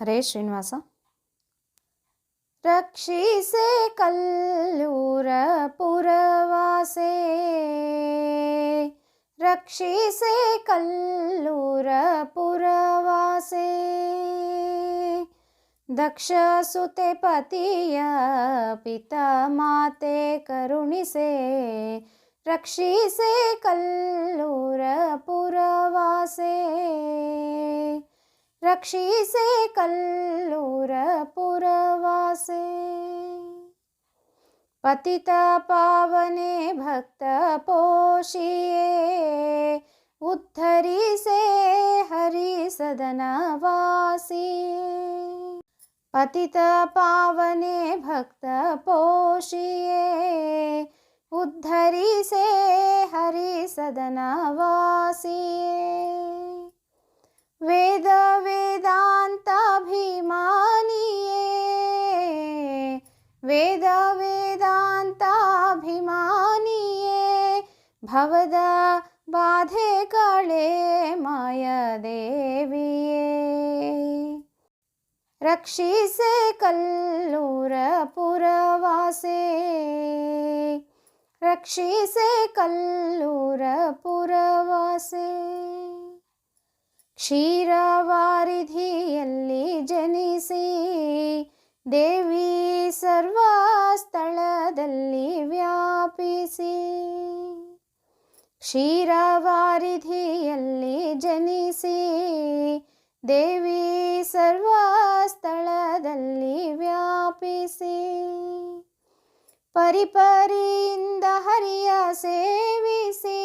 ಹರೇ ಶ್ರೀನಿವಾಸ ರಕ್ಷಿಸೆ ಕಲ್ಲೂರ ಪುರವಾಸೆ ರಕ್ಷಿಸೆ ಕಲ್ಲೂರ ಪುರವಾಸೆ ದಕ್ಷ ಸುತೆ ಪತಿಯ ಪಿತ ಮಾತೆ ಕರುಣಿಸೆ ರಕ್ಷಿಸೆ ಕಲ್ಲೂರ रक्षी से कल्लूरपुरवासे पति पावने भक्त पोषिये उधरी से हरि सदनवासी पति पावने भक्त पोषिये उधरी से हरि सदनवासी ವೇದ ವೇದಾಂತಾಭಿಮಾನಿಯೇ ಭವದ ಬಾಧೆ ಕಳೆ ಮಾಯದೇವಿಯೇ. ರಕ್ಷಿಸೆ ಕಲ್ಲೂರ ಪುರವಾಸೆ ರಕ್ಷಿಸೆ ಕಲ್ಲೂರ ಪುರವಾಸೆ. ಕ್ಷೀರವಾರಿಧಿಯಲ್ಲಿ ಜನಿಸಿ ದೇವಿ ಸರ್ವ ಸ್ಥಳದಲ್ಲಿ ವ್ಯಾಪಿಸಿ. ಕ್ಷೀರವಾರಿಧಿಯಲ್ಲಿ ಜನಿಸಿ. ದೇವಿ ಸರ್ವ ಸ್ಥಳದಲ್ಲಿ ವ್ಯಾಪಿಸಿ. ಪರಿಪರಿಯಿಂದ ಹರಿಯ ಸೇವಿಸಿ.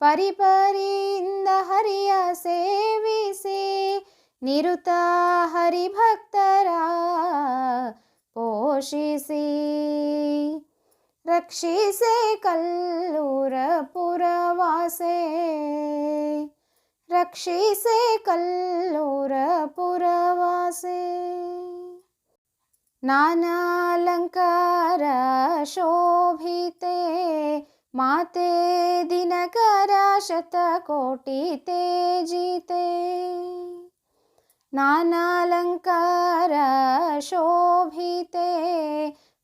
ಪರಿಪರಿಯಿಂದ ಹರಿಯ ಸೇವಿಸಿ. ನಿರುತ ಹರಿಭಕ್ತರ ಪೋಷಿಸಿ ರಕ್ಷಿಸೆ ಕಲ್ಲೂರ ಪುರವಾಸೆ ರಕ್ಷಿಸೆ ಕಲ್ಲೂರ ಪುರವಾಸೆ ನಾನಾಲಂಕಾರ ಶೋಭಿತೆ ಮಾತೆ ದಿನಕರ ನಾನಾಲಂಕಾರ ಶೋಭಿತೆ,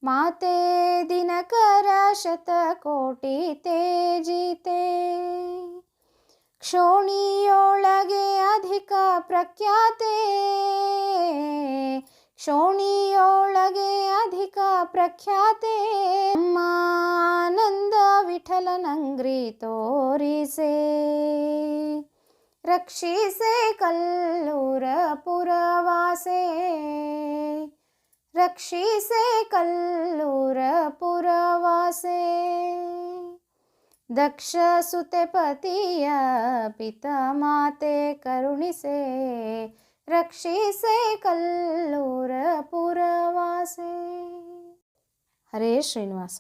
ಮಾತೆ ದಿನಕರ ಶತಕೋಟಿ ತೇಜಿತೆ. ಕ್ಷೋಣಿಯೊಳಗೆ ಅಧಿಕ ಪ್ರಖ್ಯಾತೆ, ಕ್ಷೋಣಿಯೊಳಗೆ ಅಧಿಕ ಪ್ರಖ್ಯಾತೆ. ಆನಂದ ವಿಠಲನಂಗ್ರಿ ತೋರಿಸೆ. ರಕ್ಷಿಸೆ ಕಲ್ಲೂರ ಪುರವಾಸೆ ರಕ್ಷಿಸೆ ಕಲ್ಲೂರ ಪುರವಾಸೆ ದಕ್ಷ ಸುತೆ ಪತಿಯ ಪಿತ ಮಾತೆ ಕರುಣಿಸೆ ರಕ್ಷಿಸೆ ಕಲ್ಲೂರ ಪುರವಾಸೆ ಹರೇ ಶ್ರೀನಿವಾಸ